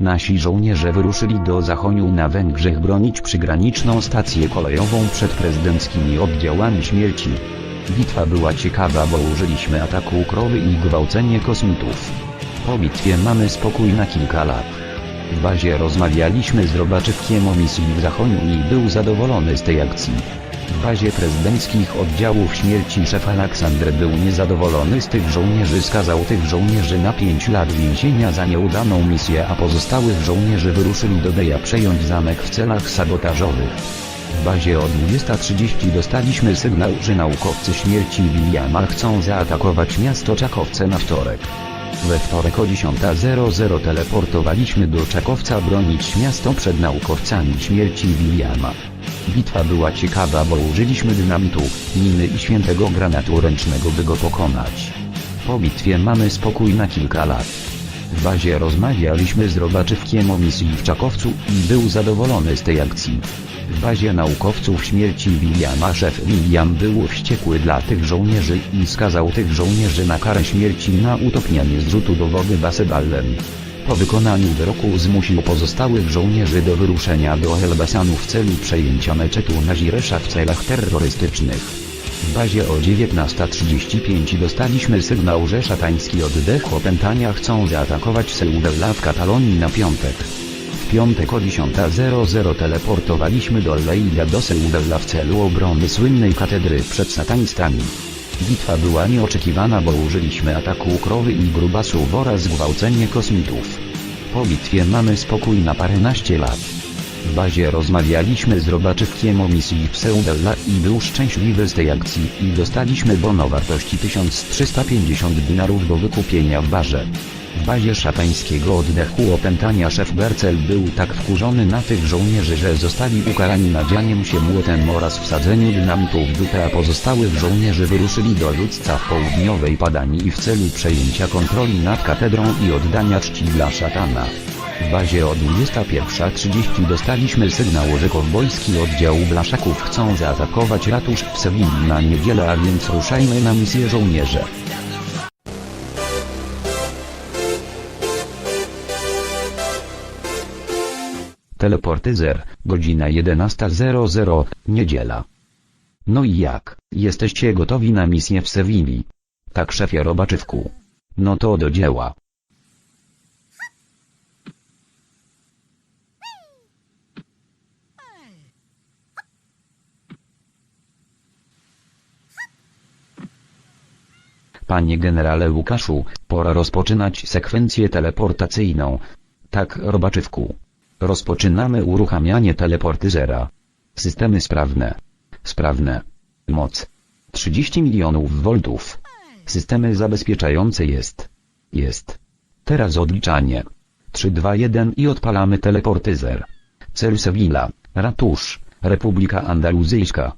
Nasi żołnierze wyruszyli do Zachoju na Węgrzech bronić przygraniczną stację kolejową przed prezydenckimi oddziałami śmierci. Bitwa była ciekawa, bo użyliśmy ataku krowy i gwałcenie kosmitów. Po bitwie mamy spokój na kilka lat. W bazie rozmawialiśmy z Robaczewkiem o misji w Zachoju i był zadowolony z tej akcji. W bazie prezydenckich oddziałów śmierci szef Aleksander był niezadowolony z tych żołnierzy skazał tych żołnierzy na 5 lat więzienia za nieudaną misję a pozostałych żołnierzy wyruszyli do Deja przejąć zamek w celach sabotażowych. W bazie o 20.30 dostaliśmy sygnał, że naukowcy śmierci Williama chcą zaatakować miasto Czakowce na wtorek. We wtorek o 10.00 teleportowaliśmy do Czakowca bronić miasto przed naukowcami śmierci Williama. Bitwa była ciekawa, bo użyliśmy dynamitu, miny i świętego granatu ręcznego by go pokonać. Po bitwie mamy spokój na kilka lat. W bazie rozmawialiśmy z Robaczywkiem o misji w Czakowcu i był zadowolony z tej akcji. W bazie naukowców śmierci Williama szef William był wściekły dla tych żołnierzy i skazał tych żołnierzy na karę śmierci na utopianie zrzutu do wody baseballem. Po wykonaniu wyroku zmusił pozostałych żołnierzy do wyruszenia do Elbasanu w celu przejęcia meczetu Naziresza w celach terrorystycznych. W bazie o 19.35 dostaliśmy sygnał, że szatański oddech opętania chcą zaatakować Seudella w Katalonii na piątek. W piątek o 10.00 teleportowaliśmy do Leida do Seudella w celu obrony słynnej katedry przed satanistami. Bitwa była nieoczekiwana, bo użyliśmy ataku krowy i grubasów oraz gwałcenie kosmitów. Po bitwie mamy spokój na paręnaście lat. W bazie rozmawialiśmy z Robaczywkiem o misji w Seudella i był szczęśliwy z tej akcji i dostaliśmy bon o wartości 1350 dinarów do wykupienia w barze. W bazie szatańskiego oddechu opętania szef Bercel był tak wkurzony na tych żołnierzy, że zostali ukarani nadzianiem się młotem oraz wsadzeniu dynamitu w dupę a pozostałych żołnierzy wyruszyli do ludzca w południowej Padanii i w celu przejęcia kontroli nad katedrą i oddania czci dla szatana. W bazie o 21.30 dostaliśmy sygnał, że kowbojski oddział blaszaków chcą zaatakować ratusz w Sewilli na niedzielę, a więc ruszajmy na misję żołnierze. Teleportyzer, godzina 11.00, niedziela. No i jak, jesteście gotowi na misję w Sewilli? Tak szefie Robaczywku. No to do dzieła. Panie generale Łukaszu, pora rozpoczynać sekwencję teleportacyjną. Tak, Robaczywku. Rozpoczynamy uruchamianie teleportyzera. Systemy sprawne. Sprawne. Moc. 30 milionów voltów. Systemy zabezpieczające jest. Jest. Teraz odliczanie. 3, 2, 1 i odpalamy teleportyzer. Cel Sevilla, Ratusz, Republika Andaluzyjska.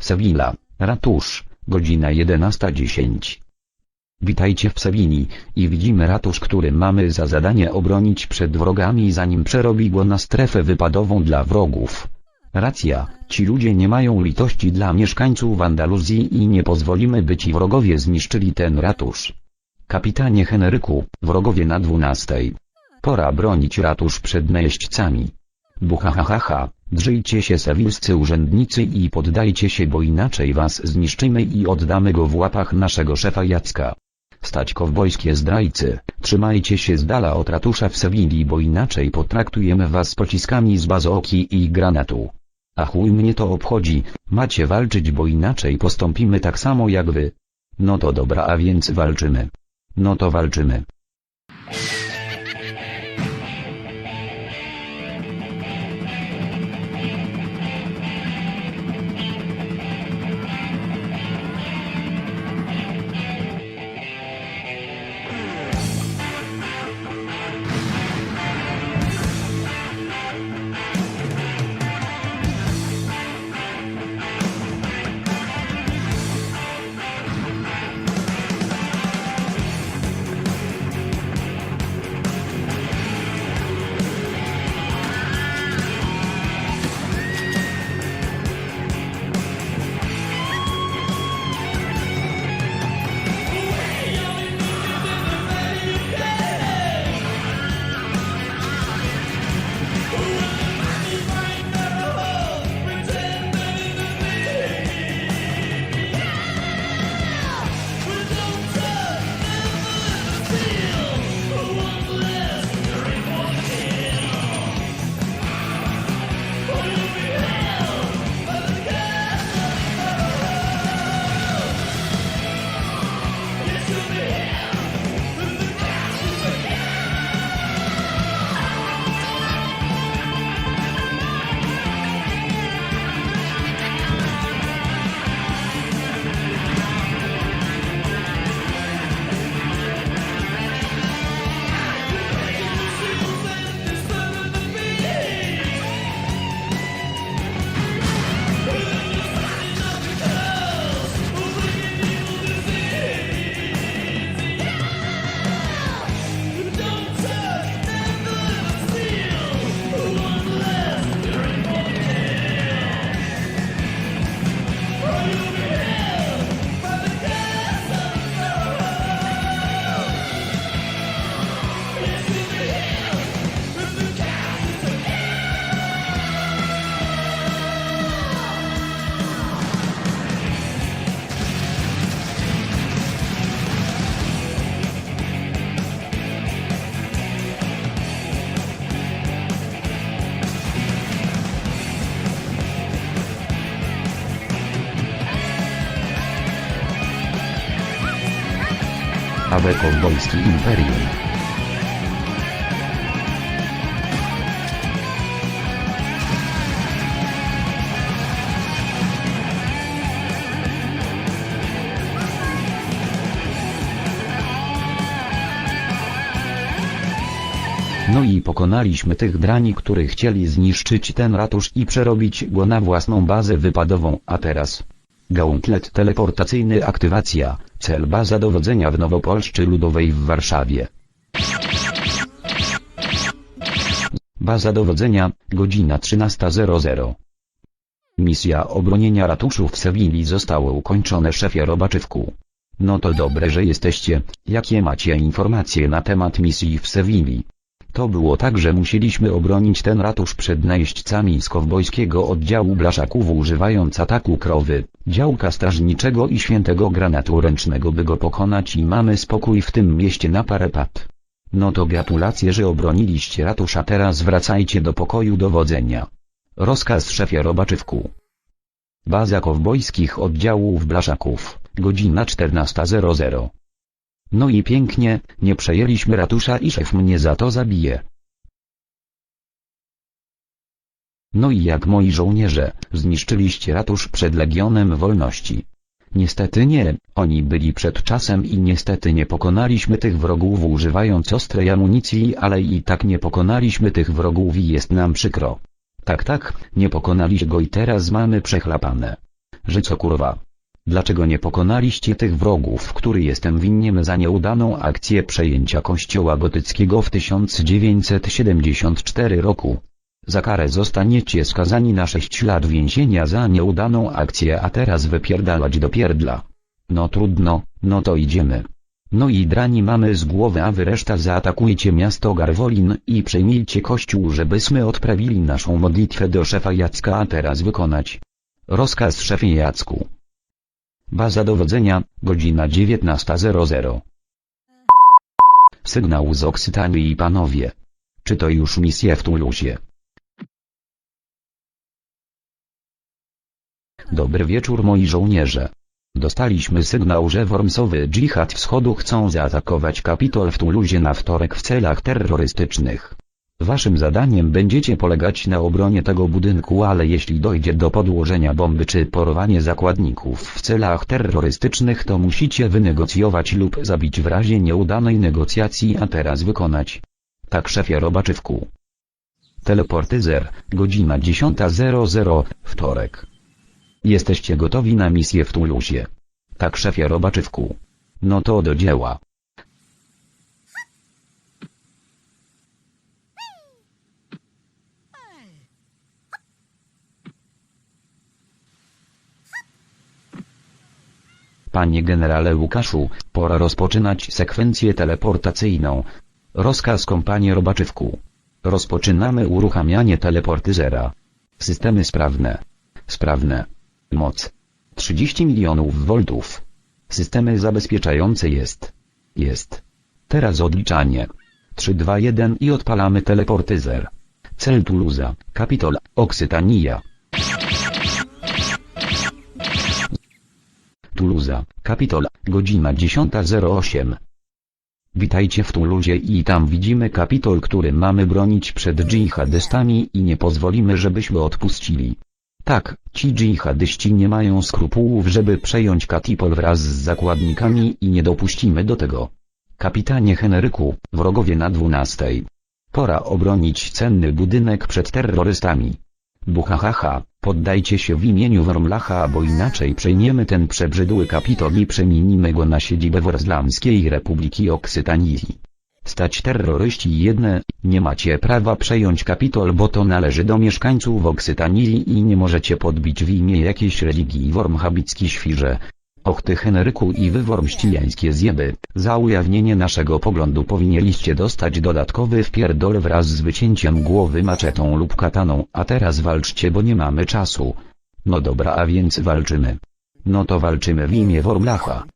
Sevilla, ratusz, godzina 11.10. Witajcie w Sewilli i widzimy ratusz, który mamy za zadanie obronić przed wrogami zanim przerobi go na strefę wypadową dla wrogów. Racja, ci ludzie nie mają litości dla mieszkańców Andaluzji i nie pozwolimy by ci wrogowie zniszczyli ten ratusz. Kapitanie Henryku, wrogowie na dwunastej. Pora bronić ratusz przed najeźdźcami. Buhahaha, drzyjcie się sewilscy urzędnicy i poddajcie się, bo inaczej was zniszczymy i oddamy go w łapach naszego szefa Jacka. Stać kowbojskie zdrajcy, trzymajcie się z dala od ratusza w Sewilli, bo inaczej potraktujemy was pociskami z bazooki i granatu. A chuj mnie to obchodzi, macie walczyć, bo inaczej postąpimy tak samo jak wy. No to dobra, a więc walczymy. No to walczymy. Awe Kowbojski Imperium. No i pokonaliśmy tych drani, którzy chcieli zniszczyć ten ratusz i przerobić go na własną bazę wypadową, a teraz... Gauntlet teleportacyjny aktywacja, cel baza dowodzenia w Nowopolszczy Ludowej w Warszawie. Baza dowodzenia, godzina 13.00. Misja obronienia ratuszu w Sewilli została ukończona szefie Robaczywku. No to dobre, że jesteście, jakie macie informacje na temat misji w Sewilli? To było tak, że musieliśmy obronić ten ratusz przed najeźdźcami z kowbojskiego oddziału blaszaków używając ataku krowy, działka strażniczego i świętego granatu ręcznego by go pokonać i mamy spokój w tym mieście na parępat. No to gratulacje, że obroniliście ratusz a teraz wracajcie do pokoju dowodzenia. Rozkaz szefie Robaczywku. Baza kowbojskich oddziałów blaszaków, godzina 14.00. No i pięknie, nie przejęliśmy ratusza i szef mnie za to zabije. No i jak moi żołnierze, zniszczyliście ratusz przed Legionem Wolności. Niestety nie, oni byli przed czasem i niestety nie pokonaliśmy tych wrogów używając ostrej amunicji, ale i tak nie pokonaliśmy tych wrogów i jest nam przykro. Tak tak, nie pokonaliście go i teraz mamy przechlapane. Że co kurwa? Dlaczego nie pokonaliście tych wrogów, który jestem winien za nieudaną akcję przejęcia kościoła gotyckiego w 1974 roku? Za karę zostaniecie skazani na 6 lat więzienia za nieudaną akcję a teraz wypierdalać do pierdla. No trudno, no to idziemy. No i drani mamy z głowy a wy reszta zaatakujcie miasto Garwolin i przejmijcie kościół żebyśmy odprawili naszą modlitwę do szefa Jacka a teraz wykonać. Rozkaz szefie Jacku. Baza dowodzenia, godzina 19.00. Sygnał z Oksytanii i panowie. Czy to już misje w Tuluzie? Dobry wieczór moi żołnierze. Dostaliśmy sygnał, że Wormsowy dżihad wschodu chcą zaatakować Kapitol w Tuluzie na wtorek w celach terrorystycznych. Waszym zadaniem będziecie polegać na obronie tego budynku, ale jeśli dojdzie do podłożenia bomby czy porowanie zakładników w celach terrorystycznych to musicie wynegocjować lub zabić w razie nieudanej negocjacji a teraz wykonać. Tak szefie Robaczywku. Teleportyzer, godzina 10.00, wtorek. Jesteście gotowi na misję w Tuluzie. Tak szefie Robaczywku. No to do dzieła. Panie generale Łukaszu, pora rozpoczynać sekwencję teleportacyjną. Rozkaz kompanii Robaczywku. Rozpoczynamy uruchamianie teleportyzera. Systemy sprawne. Sprawne. Moc. 30 milionów voltów. Systemy zabezpieczające jest. Jest. Teraz odliczanie. 3, 2, 1 i odpalamy teleportyzer. Cel Tuluza, Kapitol, Oksytania. Tuluza, Kapitol, godzina 10.08. Witajcie w Tuluzie i tam widzimy Kapitol, który mamy bronić przed dżihadystami i nie pozwolimy żebyśmy odpuścili. Tak, ci dżihadyści nie mają skrupułów żeby przejąć Kapitol wraz z zakładnikami i nie dopuścimy do tego. Kapitanie Henryku, wrogowie na 12. Pora obronić cenny budynek przed terrorystami. Buhahaha, poddajcie się w imieniu Wormlacha, bo inaczej przejmiemy ten przebrzydły kapitol i przemienimy go na siedzibę Worslamskiej Republiki Oksytanii. Stać terroryści jedne, nie macie prawa przejąć kapitol, bo to należy do mieszkańców Oksytanii i nie możecie podbić w imię jakiejś religii Wormhabicki świrze. Och ty Henryku i wy wormścijańskie zjeby, za ujawnienie naszego poglądu powinniście dostać dodatkowy wpierdol wraz z wycięciem głowy maczetą lub kataną, a teraz walczcie bo nie mamy czasu. No dobra a więc walczymy. No to walczymy w imię Wormlacha.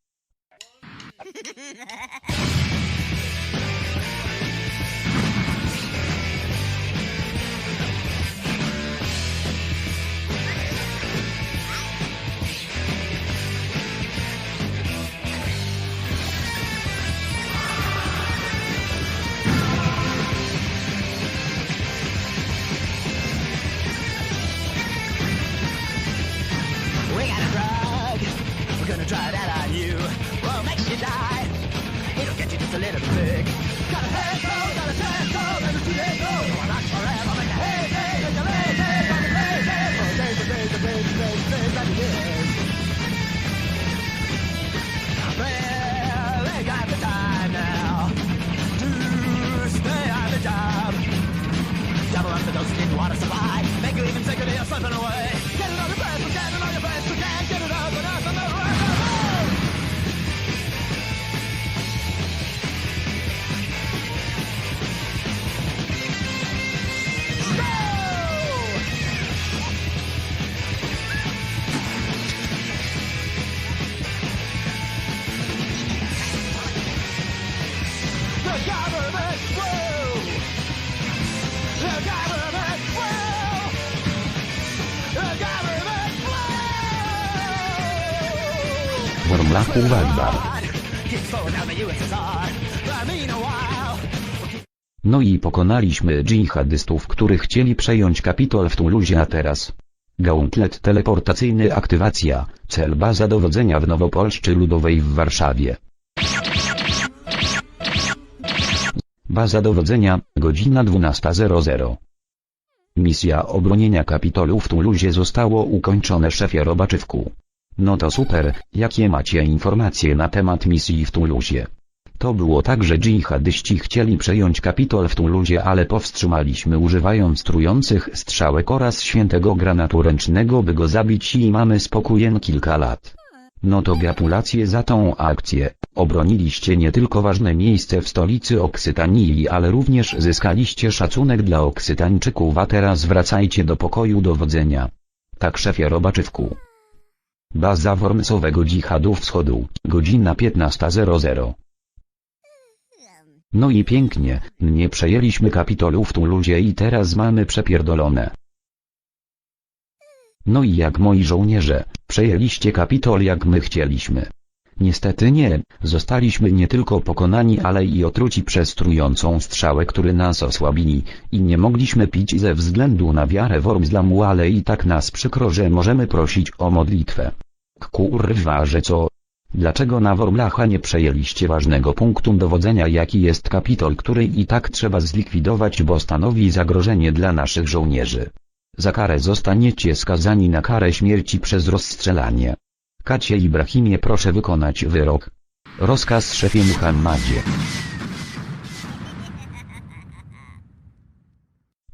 No i pokonaliśmy dżihadystów, którzy chcieli przejąć Kapitol w Tuluzie a teraz. Gauntlet teleportacyjny aktywacja, cel baza dowodzenia w Nowopolszczy Ludowej w Warszawie. Baza dowodzenia, godzina 12.00. Misja obronienia Kapitolu w Tuluzie zostało ukończone szefie Robaczywku. No to super, jakie macie informacje na temat misji w Tuluzie? To było tak, że dżihadyści chcieli przejąć Kapitol w Tuluzie, ale powstrzymaliśmy używając trujących strzałek oraz świętego granatu ręcznego by go zabić i mamy spokój kilka lat. No to gratulacje za tą akcję. Obroniliście nie tylko ważne miejsce w stolicy Oksytanii, ale również zyskaliście szacunek dla Oksytańczyków, a teraz wracajcie do pokoju dowodzenia. Tak szefie Robaczywku. Baza Wormsowego Dżihadu Wschodu, godzina 15.00. No i pięknie, nie przejęliśmy kapitolu w Tuluzie i teraz mamy przepierdolone. No i jak moi żołnierze, przejęliście kapitol jak my chcieliśmy. Niestety nie, zostaliśmy nie tylko pokonani ale i otruci przez trującą strzałę który nas osłabili, i nie mogliśmy pić ze względu na wiarę w Ormslamu ale i tak nas przykro że możemy prosić o modlitwę. Kurwa że co? Dlaczego na Wormlacha nie przejęliście ważnego punktu dowodzenia jaki jest kapitol który i tak trzeba zlikwidować bo stanowi zagrożenie dla naszych żołnierzy. Za karę zostaniecie skazani na karę śmierci przez rozstrzelanie. Kacie Ibrahimie proszę wykonać wyrok. Rozkaz szefie Muhammadzie.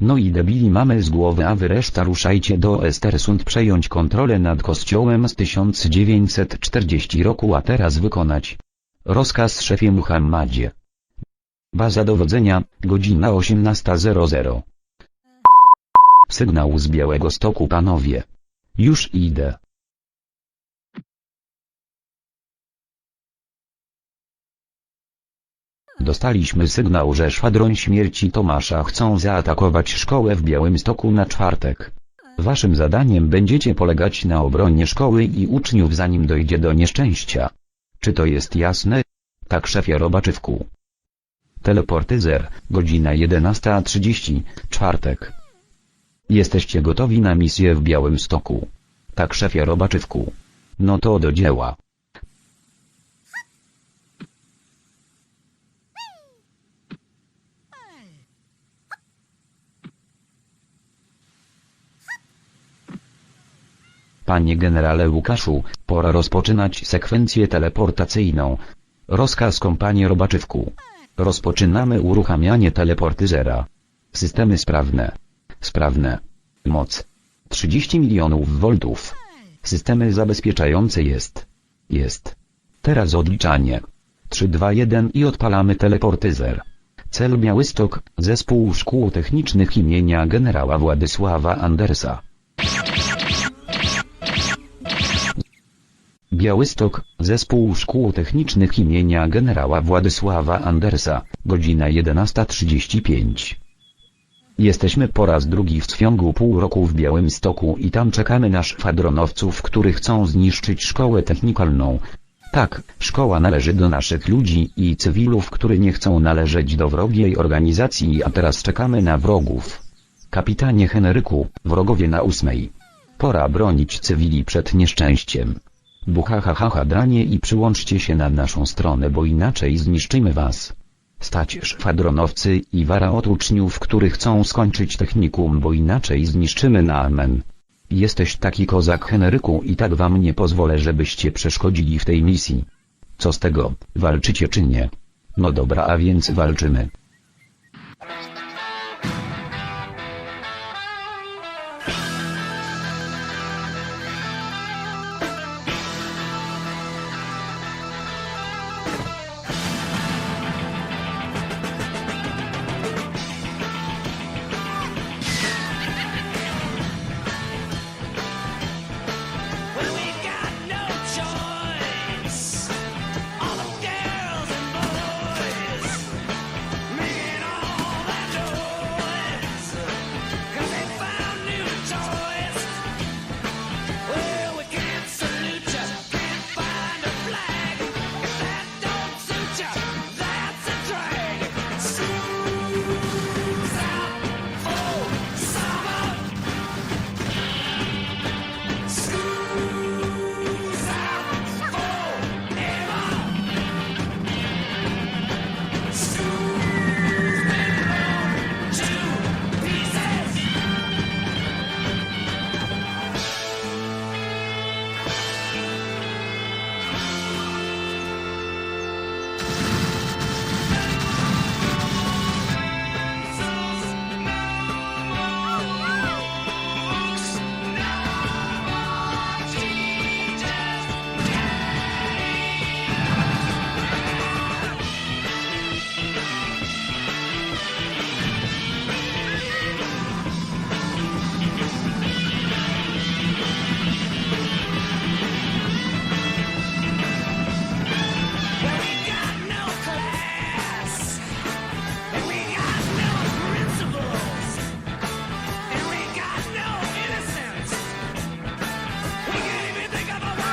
No i debili mamy z głowy a wy reszta ruszajcie do Estersund przejąć kontrolę nad kościołem z 1940 roku a teraz wykonać. Rozkaz szefie Muhammadzie. Baza dowodzenia, godzina 18.00. Sygnał z Białego Stoku panowie. Już idę. Dostaliśmy sygnał, że szwadron śmierci Tomasza chcą zaatakować szkołę w Białymstoku na czwartek. Waszym zadaniem będziecie polegać na obronie szkoły i uczniów zanim dojdzie do nieszczęścia. Czy to jest jasne? Tak szefie Robaczywku. Teleportyzer, godzina 11.30, czwartek. Jesteście gotowi na misję w Białymstoku. Tak szefie Robaczywku. No to do dzieła. Panie generale Łukaszu, pora rozpoczynać sekwencję teleportacyjną. Rozkaz kompanii Robaczywku. Rozpoczynamy uruchamianie teleportyzera. Systemy sprawne. Sprawne. Moc. 30 milionów voltów. Systemy zabezpieczające jest. Jest. Teraz odliczanie. 3, 2, 1 i odpalamy teleportyzer. Cel Białystok, Zespół Szkół Technicznych imienia generała Władysława Andersa. Białystok, Zespół Szkół Technicznych imienia generała Władysława Andersa, godzina 11.35. Jesteśmy po raz drugi w ciągu pół roku w Białymstoku i tam czekamy na szwadronowców, którzy chcą zniszczyć szkołę technikalną. Tak, szkoła należy do naszych ludzi i cywilów, którzy nie chcą należeć do wrogiej organizacji, a teraz czekamy na wrogów. Kapitanie Henryku, wrogowie na ósmej. Pora bronić cywili przed nieszczęściem. Buchahaha dranie i przyłączcie się na naszą stronę bo inaczej zniszczymy was. Stać szwadronowcy i wara od uczniów, którzy chcą skończyć technikum bo inaczej zniszczymy na amen. Jesteś taki kozak Henryku i tak wam nie pozwolę żebyście przeszkodzili w tej misji. Co z tego, walczycie czy nie? No dobra a więc walczymy.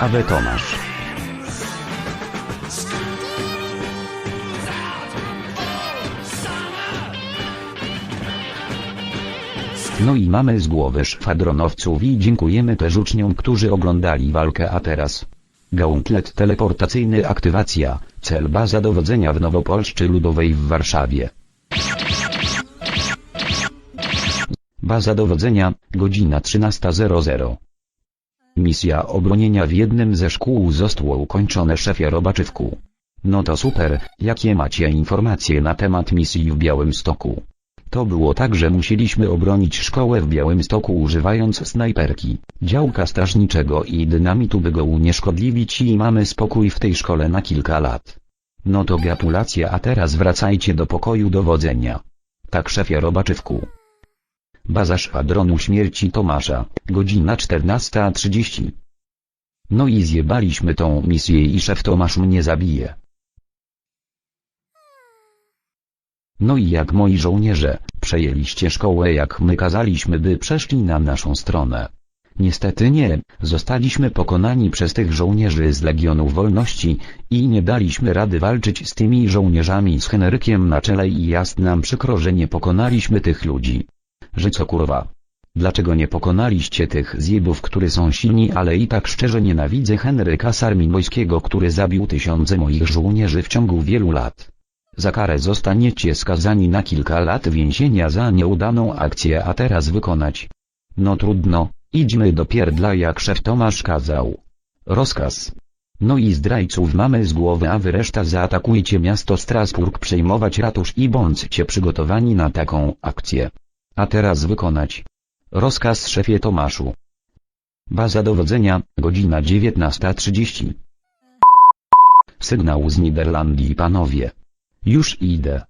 Awe Tomasz. No i mamy z głowy szwadronowców i dziękujemy też uczniom, którzy oglądali walkę a teraz. Gauntlet teleportacyjny aktywacja, cel baza dowodzenia w Nowopolszczy Ludowej w Warszawie. Baza dowodzenia, godzina 13.00. Misja obronienia w jednym ze szkół została ukończona szefie Robaczywku. No to super, jakie macie informacje na temat misji w Białymstoku? To było tak, że musieliśmy obronić szkołę w Białymstoku używając snajperki, działka strażniczego i dynamitu by go unieszkodliwić i mamy spokój w tej szkole na kilka lat. No to gratulacje a teraz wracajcie do pokoju dowodzenia. Tak szefie Robaczywku. Baza szwadronu śmierci Tomasza, godzina 14.30. No i zjebaliśmy tą misję i szef Tomasz mnie zabije. No i jak moi żołnierze, przejęliście szkołę jak my kazaliśmy by przeszli na naszą stronę. Niestety nie, zostaliśmy pokonani przez tych żołnierzy z Legionu Wolności i nie daliśmy rady walczyć z tymi żołnierzami z Henrykiem na czele i jest nam przykro, że nie pokonaliśmy tych ludzi. Że co kurwa? Dlaczego nie pokonaliście tych zjebów, którzy są silni, ale i tak szczerze nienawidzę Henryka Sarmimojskiego, który zabił tysiące moich żołnierzy w ciągu wielu lat. Za karę zostaniecie skazani na kilka lat więzienia za nieudaną akcję, a teraz wykonać. No trudno, idźmy do pierdla jak szef Tomasz kazał. Rozkaz. No i zdrajców mamy z głowy, a wy reszta zaatakujcie miasto Strasburg, przejmować ratusz i bądźcie przygotowani na taką akcję. A teraz wykonać. Rozkaz szefie Tomaszu. Baza dowodzenia, godzina 19.30. Sygnał z Niderlandii panowie. Już idę.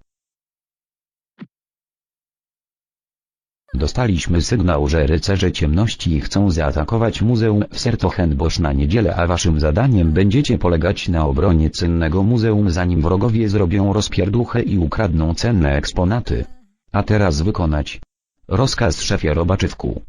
Dostaliśmy sygnał, że rycerze ciemności chcą zaatakować muzeum w Sertogenbosch na niedzielę, a waszym zadaniem będziecie polegać na obronie cennego muzeum zanim wrogowie zrobią rozpierduchę i ukradną cenne eksponaty. A teraz wykonać. Rozkaz szefie Robaczywku.